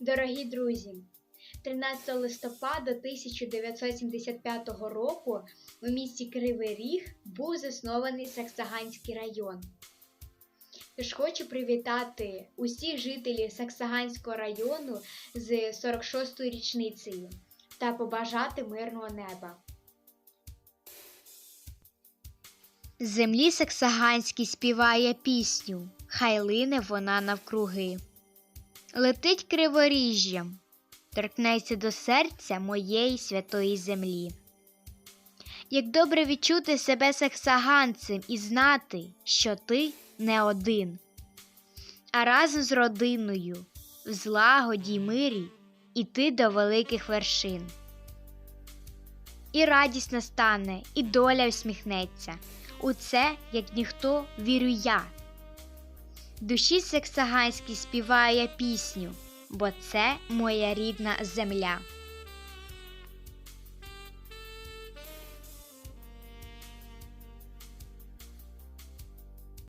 Дорогі друзі, 13 листопада 1975 року в місті Кривий Ріг був заснований Саксаганський район. Тож хочу привітати усіх жителів Саксаганського району з 46-ю річницею та побажати мирного неба. Землі Саксаганській співає пісню, хай лине вона навкруги. Летить криворіжжям, торкнеться до серця моєї святої землі. Як добре відчути себе саксаганцем і знати, що ти не один, а разом з родиною, в злагоді й мирі іти до великих вершин. І радість настане, і доля усміхнеться. У це, як ніхто, вірю я. Душі сексаганській співаю я пісню, бо це моя рідна земля.